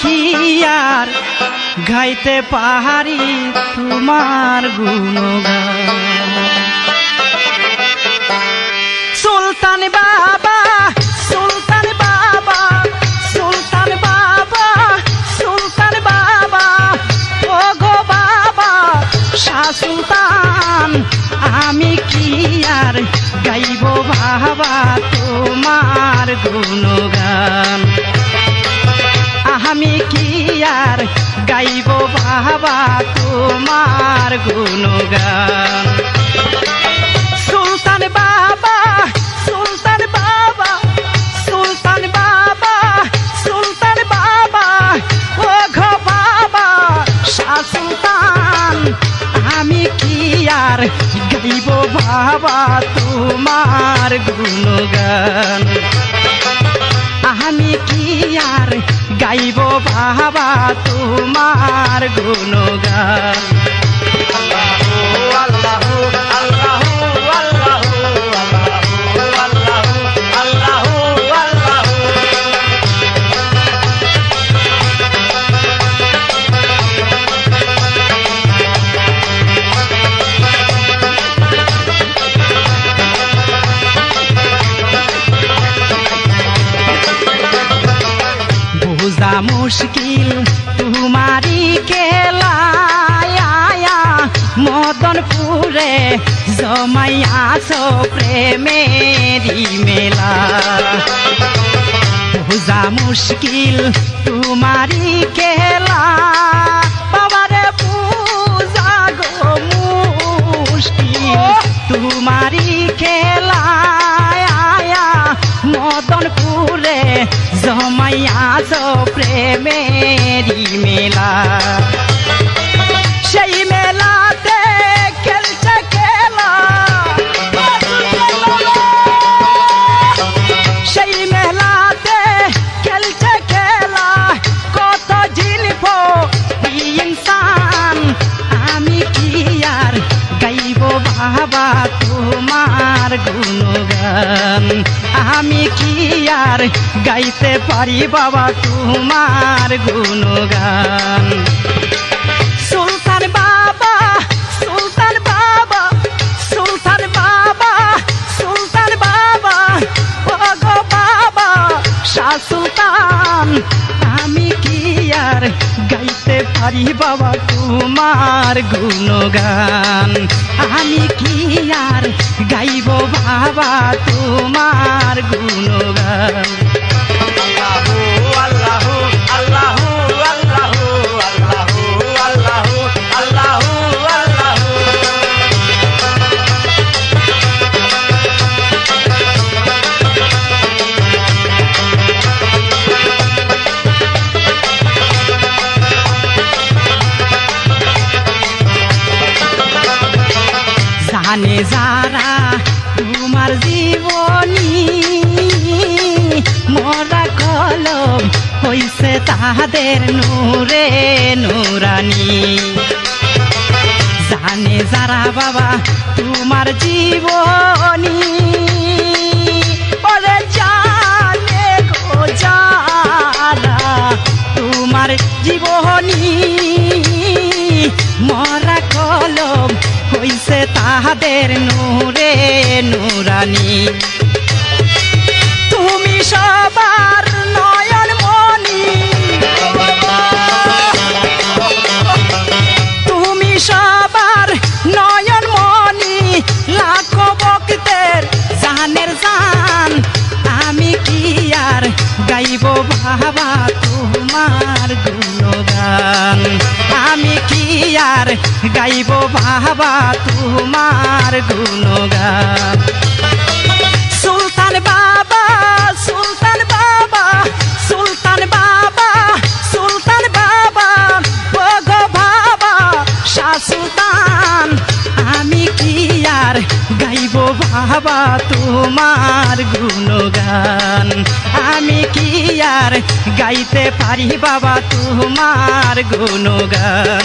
কি আর গাইতে পাহাড়ি তোমার গুণগান। সুলতান বাবা সুলতান বাবা সুলতান বাবা বাবা সুলতান, আমি কি আর গাইব বাবা তোমার গুণগান বাবা তোমার গুণগান। সুলতান বাবা সুলতান বাবা সুলতান বাবা সুলতান বাবা, ও ঘো বাবা, শাহ সুলতান, আমি কি আর গাইব বাবা তোমার গুণগান? আমি কি আর গাইব বাবা তোমার গুণগান? মদনপুরে জমাইয়াছ প্রেমেরি মেলা বোঝা মুশকিল তোমারি কেলা বাবারে মুশকিল তোমারি খেলা। মদনপুরে জমাইয়াছ প্রেমেরি মেলা সেই মেলাতে আমি কি আর গাইতে পারি বাবা তোমার গুণগান? পারি বাবা তোমার গুণগান। আমি কি আর গাইব বাবা তোমার গুণগান? জানে যারা তোমার জীবনী। মরা কলম হইছে তাহাদের নূরে নুরানি। জানে যারা বাবা, তোমার জীবনী। জীবনী। মরা হইছে তাহাদের নূরে নুরানি। তুমি সবার নয়ন মনি তুমি সবার নয়ন মনি লাখো ভক্তের জানের জান, আমি কি আর গাইব বাবা তোমার গুণগান আমি কি আর গাইব বাবা তোমার গুণগান? গাইব বাবা তোমার গুণগান। আমি কি আর গাইতে পারি বাবা তোমার গুণগান?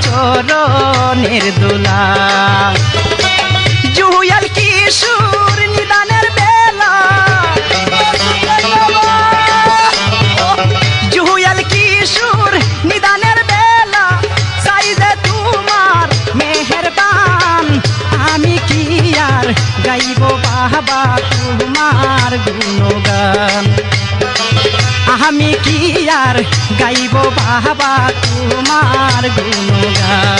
চরণের দোলা। জুয়াল কিশোর নিদানের বেলা। জুয়াল কিশোর নিদানের বেলা। চাই যে তোমার মেহেরবান। আমি কি আর গাইব বাবা তোমার গুণগান? আমি কি আর গাইব বাবা তোমার গুণগান